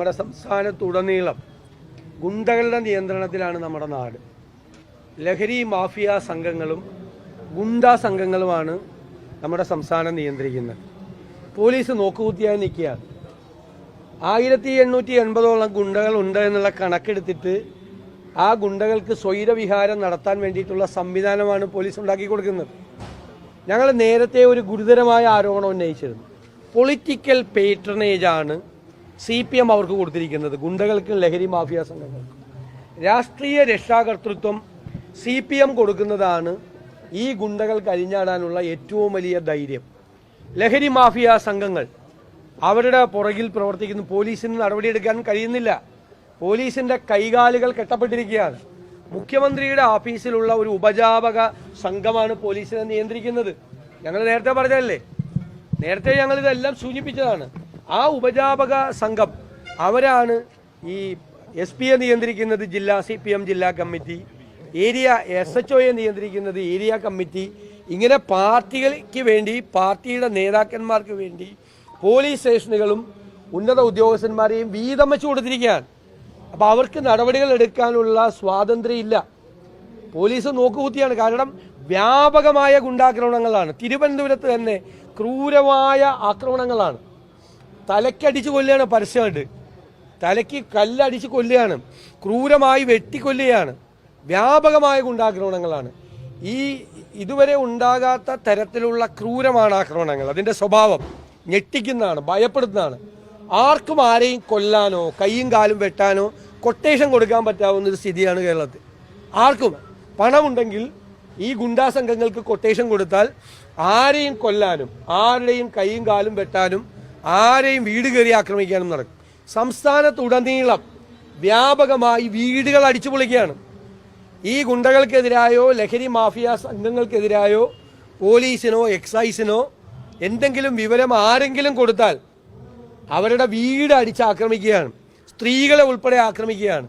നമ്മുടെ സംസ്ഥാനത്തുടനീളം ഗുണ്ടകളുടെ നിയന്ത്രണത്തിലാണ് നമ്മുടെ നാട്. ലഹരി മാഫിയ സംഘങ്ങളും ഗുണ്ട സംഘങ്ങളുമാണ് നമ്മുടെ സംസ്ഥാനം നിയന്ത്രിക്കുന്നത്. പോലീസ് നോക്കുകുത്തിയായി നിൽക്കുകയാണ് ആയിരത്തി എണ്ണൂറ്റി എൺപതോളം ഗുണ്ടകൾ ഉണ്ട് എന്നുള്ള കണക്കെടുത്തിട്ട് ആ ഗുണ്ടകൾക്ക് സ്വൈരവിഹാരം നടത്താൻ വേണ്ടിയിട്ടുള്ള സംവിധാനമാണ് പോലീസ് ഉണ്ടാക്കി കൊടുക്കുന്നത്. ഞങ്ങൾ നേരത്തെ ഒരു ഗുരുതരമായ ആരോപണം ഉന്നയിച്ചിരുന്നു. പൊളിറ്റിക്കൽ പേട്രണേജാണ് സി പി എം അവർക്ക് കൊടുത്തിരിക്കുന്നത് ഗുണ്ടകൾക്ക് ലഹരി മാഫിയ സംഘങ്ങൾക്കും രാഷ്ട്രീയ രക്ഷാകർതൃത്വം സി പി എം കൊടുക്കുന്നതാണ് ഈ ഗുണ്ടകൾ കഴിഞ്ഞാടാനുള്ള ഏറ്റവും വലിയ ധൈര്യം. ലഹരി മാഫിയ സംഘങ്ങൾ അവരുടെ പുറകിൽ പ്രവർത്തിക്കുന്ന. പോലീസിന് നടപടിയെടുക്കാൻ കഴിയുന്നില്ല. പോലീസിന്റെ കൈകാലുകൾ കെട്ടപ്പെട്ടിരിക്കുകയാണ്. മുഖ്യമന്ത്രിയുടെ ഓഫീസിലുള്ള ഒരു ഉപജാപക സംഘമാണ് പോലീസിനെ നിയന്ത്രിക്കുന്നത്. ഞങ്ങൾ നേരത്തെ പറഞ്ഞതല്ലേ? നേരത്തെ ഞങ്ങൾ ഇതെല്ലാം സൂചിപ്പിച്ചതാണ്. ആ ഉപജാപക സംഘം അവരാണ് ഈ എസ് പിയെ നിയന്ത്രിക്കുന്നത് ജില്ലാ സി പി എം ജില്ലാ കമ്മിറ്റി ഏരിയ എസ് എച്ച് ഒയെ നിയന്ത്രിക്കുന്നത് ഏരിയ കമ്മിറ്റി. ഇങ്ങനെ പാർട്ടികൾക്ക് വേണ്ടി പാർട്ടിയുടെ നേതാക്കന്മാർക്ക് വേണ്ടി പോലീസ് സ്റ്റേഷനുകളും ഉന്നത ഉദ്യോഗസ്ഥന്മാരെയും വീതം വെച്ച് കൊടുത്തിരിക്കുകയാണ്. അപ്പോൾ അവർക്ക് നടപടികൾ എടുക്കാനുള്ള സ്വാതന്ത്ര്യമില്ല. പോലീസ് നോക്കുകുത്തിയാണ്. കാരണം വ്യാപകമായ ഗുണ്ടാക്രമണങ്ങളാണ്. തിരുവനന്തപുരത്ത് തന്നെ ക്രൂരമായ ആക്രമണങ്ങളാണ്. തലക്കടിച്ച് കൊല്ലുകയാണ് പരസ്യമായിട്ട്. തലയ്ക്ക് കല്ലടിച്ച് കൊല്ലുകയാണ്. ക്രൂരമായി വെട്ടിക്കൊല്ലുകയാണ്. വ്യാപകമായ ഗുണ്ടാക്രമണങ്ങളാണ്. ഈ ഇതുവരെ ഉണ്ടാകാത്ത തരത്തിലുള്ള ക്രൂരമാണ് ആക്രമണങ്ങൾ. അതിന്റെ സ്വഭാവം ഞെട്ടിക്കുന്നതാണ് ഭയപ്പെടുന്നതാണ്. ആർക്കും ആരെയും കൊല്ലാനോ കൈയും കാലും വെട്ടാനോ കൊട്ടേഷൻ കൊടുക്കാൻ പറ്റാവുന്ന ഒരു സ്ഥിതിയാണ് കേരളത്തിൽ. ആർക്കും പണമുണ്ടെങ്കിൽ ഈ ഗുണ്ടാസംഘങ്ങൾക്ക് കൊട്ടേഷൻ കൊടുത്താൽ ആരെയും കൊല്ലാനും ആരുടെയും കൈയും കാലും വെട്ടാനും ആരെയും വീട് കയറി ആക്രമിക്കാനും നടക്കും. സംസ്ഥാനത്തുടനീളം വ്യാപകമായി വീടുകൾ അടിച്ചു പൊളിക്കുകയാണ്. ഈ ഗുണ്ടകൾക്കെതിരായോ ലഹരി മാഫിയ സംഘങ്ങൾക്കെതിരായോ പോലീസിനോ എക്സൈസിനോ എന്തെങ്കിലും വിവരം ആരെങ്കിലും കൊടുത്താൽ അവരുടെ വീട് അടിച്ച് ആക്രമിക്കുകയാണ്. സ്ത്രീകളെ ഉൾപ്പെടെ ആക്രമിക്കുകയാണ്.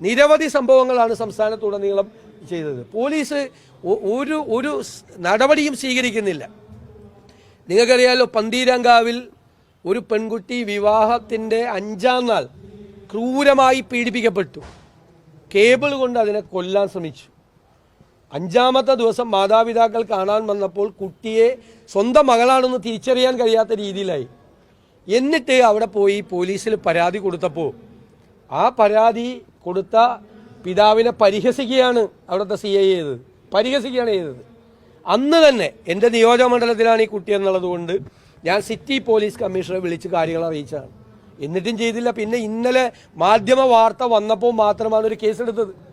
നിരവധി സംഭവങ്ങളാണ് സംസ്ഥാനത്തുടനീളം ചെയ്തത്. പോലീസ് ഒരു ഒരു നടപടിയും സ്വീകരിക്കുന്നില്ല. നിങ്ങൾക്കറിയാലോ പന്തീരങ്കാവിൽ ഒരു പെൺകുട്ടി വിവാഹത്തിന്റെ അഞ്ചാം നാൾ ക്രൂരമായി പീഡിപ്പിക്കപ്പെട്ടു. കേബിൾ കൊണ്ട് അതിനെ കൊല്ലാൻ ശ്രമിച്ചു. അഞ്ചാമത്തെ ദിവസം മാതാപിതാക്കൾ കാണാൻ വന്നപ്പോൾ കുട്ടിയെ സ്വന്തം മകളാണെന്ന് തിരിച്ചറിയാൻ കഴിയാത്ത രീതിയിലായി. എന്നിട്ട് അവിടെ പോയി പോലീസിൽ പരാതി കൊടുത്തപ്പോൾ ആ പരാതി കൊടുത്ത പിതാവിനെ പരിഹസിക്കുകയാണ് അവിടുത്തെ സി ഐ ചെയ്തത്. പരിഹസിക്കുകയാണ് ചെയ്തത്. അന്ന് തന്നെ എന്റെ നിയോജക മണ്ഡലത്തിലാണ് ഈ കുട്ടി എന്നുള്ളത് കൊണ്ട് ഞാൻ സിറ്റി പോലീസ് കമ്മീഷണറെ വിളിച്ച് കാര്യങ്ങൾ അറിയിച്ചതാണ്. എന്നിട്ടും ചെയ്തില്ല. പിന്നെ ഇന്നലെ മാധ്യമ വാർത്ത വന്നപ്പോൾ മാത്രമാണ് ഒരു കേസെടുത്തത്.